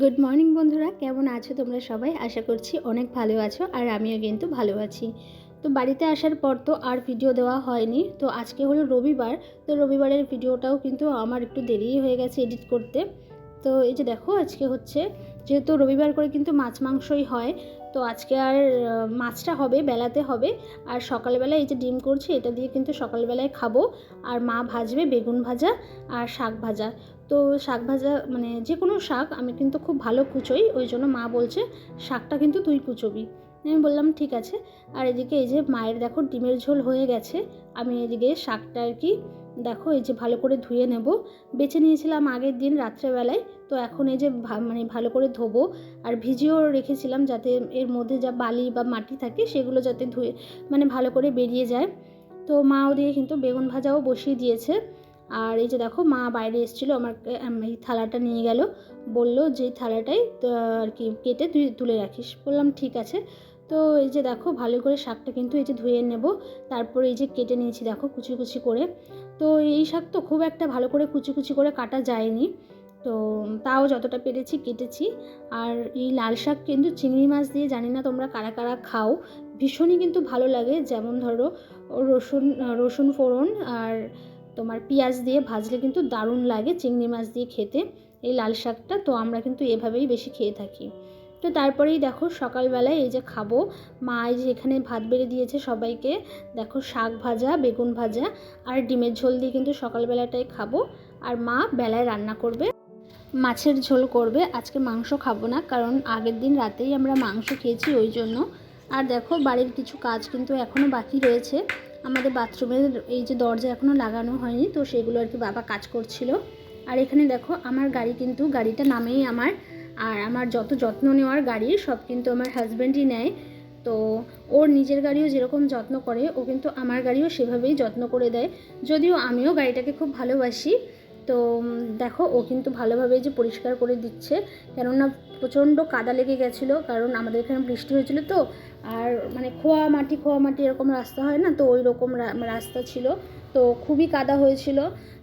Good morning বন্ধুরা। কেমন আছো তোমরা সবাই? আশা করছি অনেক ভালো আছো আর আমিও কিন্তু ভালো আছি। তো বাড়িতে আসার পর তো আর ভিডিও দেওয়া হয়নি। তো আজকে হলো রবিবার। তো রবিবারের ভিডিওটাও কিন্তু আমার একটু দেরি হয়ে গেছে এডিট করতে। তো এই যে দেখো, আজকে হচ্ছে যেহেতু রবিবার করে কিন্তু মাছ মাংসই হয়, তো আজকে আর মাছটা হবে, বেলাতে হবে। আর সকালবেলা এই যে ডিম করছি, এটা দিয়ে কিন্তু সকালবেলায় খাব। আর মা ভাজবে বেগুন ভাজা আর শাক ভাজা। তো শাক ভাজা মানে যে কোনো শাক আমি কিন্তু খুব ভালো কুচোই ওই জন্য মা বলছে শাকটা কিন্তু তুই কুচোবি। আমি বললাম, ঠিক আছে। আর এদিকে এই যে মায়ের দেখো ডিমের ঝোল হয়ে গেছে, আমি এদিকে শাকটা আর কি দেখো এই যে ভালো করে ধুয়ে নেব। বেছে নিয়েছিলাম আগের দিন রাত্রেবেলায়, তো এখন এই যে মানে ভালো করে ধোবো। আর ভিজিয়েও রেখেছিলাম যাতে এর মধ্যে যা বালি বা মাটি থাকে সেগুলো যাতে ধুয়ে মানে ভালো করে বেরিয়ে যায়। তো মা ওদিকে কিন্তু বেগুন ভাজাও বসিয়ে দিয়েছে। আর এই যে দেখো মা বাইরে এসেছিল, আমার এই থালাটা নিয়ে গেল। বলল যে থালাটাই আর কি, কেটে তুই তুলে রাখিস। বললাম, ঠিক আছে। তো এই যে দেখো, ভালো করে শাকটা কিন্তু এই যে ধুয়ে নেব। তারপর এই যে কেটে নিয়েছি দেখো, কুচি কুচি করে। তো এই শাক তো খুব একটা ভালো করে কুচি কুচি করে কাটা যায়নি। তো তাও যতটা পেরেছি কেটেছি। আর এই লাল শাক কিন্তু চিংড়ি মাছ দিয়ে, জানি না তোমরা কারা কারা খাও, ভীষণই কিন্তু ভালো লাগে। যেমন ধরো, রসুন রসুন ফোড়ন আর তোমার পেঁয়াজ দিয়ে ভাজলে কিন্তু দারুণ লাগে, চিংড়ি মাছ দিয়ে খেতে। এই লাল শাকটা তো আমরা কিন্তু এভাবেই বেশি খেয়ে থাকি। তো তারপরেই দেখো সকালবেলায় এই যে খাব, মা এই যে এখানে ভাত বেড়ে দিয়েছে সবাইকে, দেখো শাক ভাজা, বেগুন ভাজা আর ডিমের ঝোল দিয়ে কিন্তু সকালবেলাটাই খাব। আর মা বেলায় রান্না করবে, মাছের ঝোল করবে। আজকে মাংস খাব না, কারণ আগের দিন রাতেই আমরা মাংস খেয়েছি ওই জন্য। আর দেখো বাড়ির কিছু কাজ কিন্তু এখনও বাকি রয়েছে। আমাদের বাথরুমের এই যে দরজা এখনও লাগানো হয়নি, তো সেগুলো আর কি বাবা কাজ করছিল। আর এখানে দেখো, আমার গাড়ি কিন্তু, গাড়িটা নামেই আমার, আর আমার যত যত্ন নেওয়ার গাড়ি, সব কিন্তু আমার হাজব্যান্ডই নেয়। তো ওর নিজের গাড়িও যেরকম যত্ন করে, ও কিন্তু আমার গাড়িও সেভাবেই যত্ন করে দেয়। যদিও আমিও গাড়িটাকে খুব ভালোবাসি, তো দেখো, ও কিন্তু ভালোভাবে যে পরিষ্কার করে দিচ্ছে। কেননা প্রচণ্ড কাদা লেগে গেছিল, কারণ আমাদের এখানে বৃষ্টি হয়েছিল তো আর মানে খোয়া মাটি খোয়া মাটি এরকম রাস্তা হয় না? তো ওই রকম রাস্তা ছিল। তো খুবই কাদা হয়েছিল,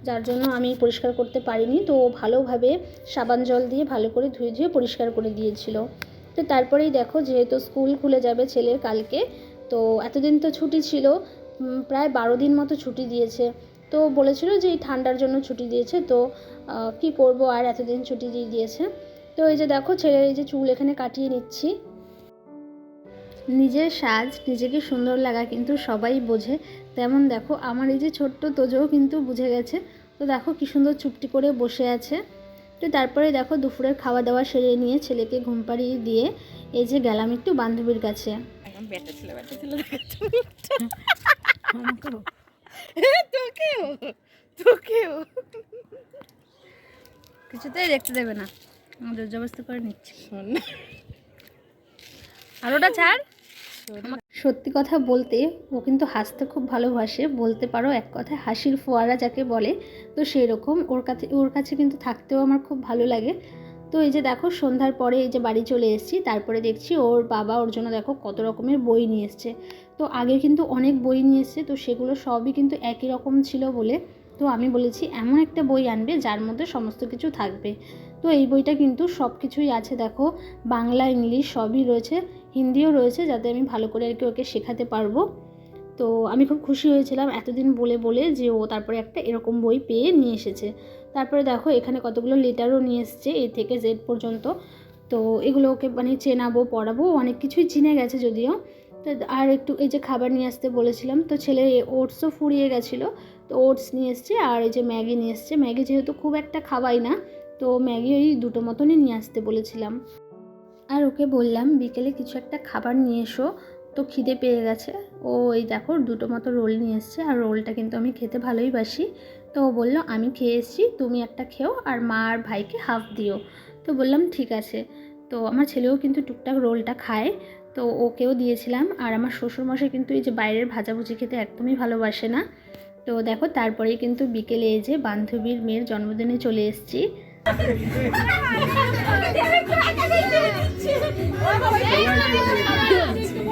যার জন্য আমি পরিষ্কার করতে পারিনি। তো ভালোভাবে সাবান জল দিয়ে ভালো করে ধুয়ে ধুয়ে পরিষ্কার করে দিয়েছিল। তো তারপরেই দেখো যেহেতু স্কুল খুলে যাবে ছেলের কালকে, তো এতদিন তো ছুটি ছিল প্রায় বারো দিন মতো ছুটি দিয়েছে। তো বলেছিল যে এই ঠান্ডার জন্য ছুটি দিয়েছে, তো কি করব আর এতদিন ছুটি দিয়ে দিয়েছে। তো এই যে দেখো ছেলের এই যে চুল এখানে কাটিয়ে নিচ্ছি। নিজের সাজ নিজেকে সুন্দর লাগা কিন্তু সবাই বোঝে। তেমন দেখো আমার এই যে ছোট্ট তোজও কিন্তু বুঝে গেছে। তো দেখো কি সুন্দর চুপটি করে বসে আছে। তো তারপরে দেখো দুপুরের খাওয়া দাওয়া সেরে নিয়ে ছেলেকে ঘুম পাড়িয়ে দিয়ে এই যে গেলাম একটু বান্ধবীর কাছে। কিছুতেই দেখতে দেবে না। জোর জবস্তি করে নিচ্ছে। শোন আর ওটা ছাড়। সত্যি কথা বলতে, ও কিন্তু হাসতে খুব ভালোবাসে। বলতে পারো এক কথায় হাসির ফোয়ারা যাকে বলে, তো সেই রকম ওর কাছে ওর কাছে কিন্তু থাকতেও আমার খুব ভালো লাগে। তো এই যে দেখো, সন্ধ্যার পরে এই যে বাড়ি চলে এসেছি, তারপরে দেখছি ওর বাবা ওর জন্য দেখো কত রকমের বই নিয়ে এসছে। তো আগে কিন্তু অনেক বই নিয়ে এসছে, তো সেগুলো সবই কিন্তু একই রকম ছিল বলে, তো আমি বলেছি এমন একটা বই আনবে যার মধ্যে সমস্ত কিছু থাকবে। তো এই বইটা কিন্তু সব কিছুই আছে, দেখো, বাংলা, ইংলিশ সবই রয়েছে। হিন্দিও রয়েছে যাতে আমি ভালো করে আর কি ওকে শেখাতে পারব। তো আমি খুব খুশি হয়েছিলাম এতদিন বলে বলে যে ও তারপরে একটা এরকম বই পেয়ে নিয়ে এসেছে। তারপরে দেখো এখানে কতগুলো লেটারও নিয়ে এসেছে এ থেকে জেড পর্যন্ত। তো এগুলো ওকে মানে চেনাবো, পড়াবো, অনেক কিছুই চিনে গেছে যদিও। তো আর একটু এই যে খাবার নিয়ে আসতে বলেছিলাম, তো ছেলে ওটসও ফুরিয়ে গেছিল। তো ওটস নিয়ে এসছে আর এই যে ম্যাগি নিয়ে এসছে। ম্যাগি যেহেতু খুব একটা খাওয়াই না, তো ম্যাগি ওই দুটো মতনই নিয়ে আসতে বলেছিলাম। আর ওকে বললাম, বিকেলে কিছু একটা খাবার নিয়ে এসো, তো খিদে পেয়ে গেছে। ও এই দেখো, দুটো মতো রোল নিয়ে এসছে, আর রোলটা কিন্তু আমি খেতে ভালোই বাসি। তো ও বলল, আমি খেয়ে এসেছি, তুমি একটা খেও, আর মা আর ভাইকে হাফ দিও। তো বললাম, ঠিক আছে। তো আমার ছেলেও কিন্তু টুকটাক রোলটা খায়। তো ওকেও দিয়েছিলাম, আর আমার শ্বশুরমশাই কিন্তু এই যে বাইরের ভাজাভুজি খেতে একদমই ভালোবাসে না। তো দেখো, তারপরেই কিন্তু বিকেলে এই যে বান্ধবীর মেয়ের জন্মদিনে চলে এসেছি। ও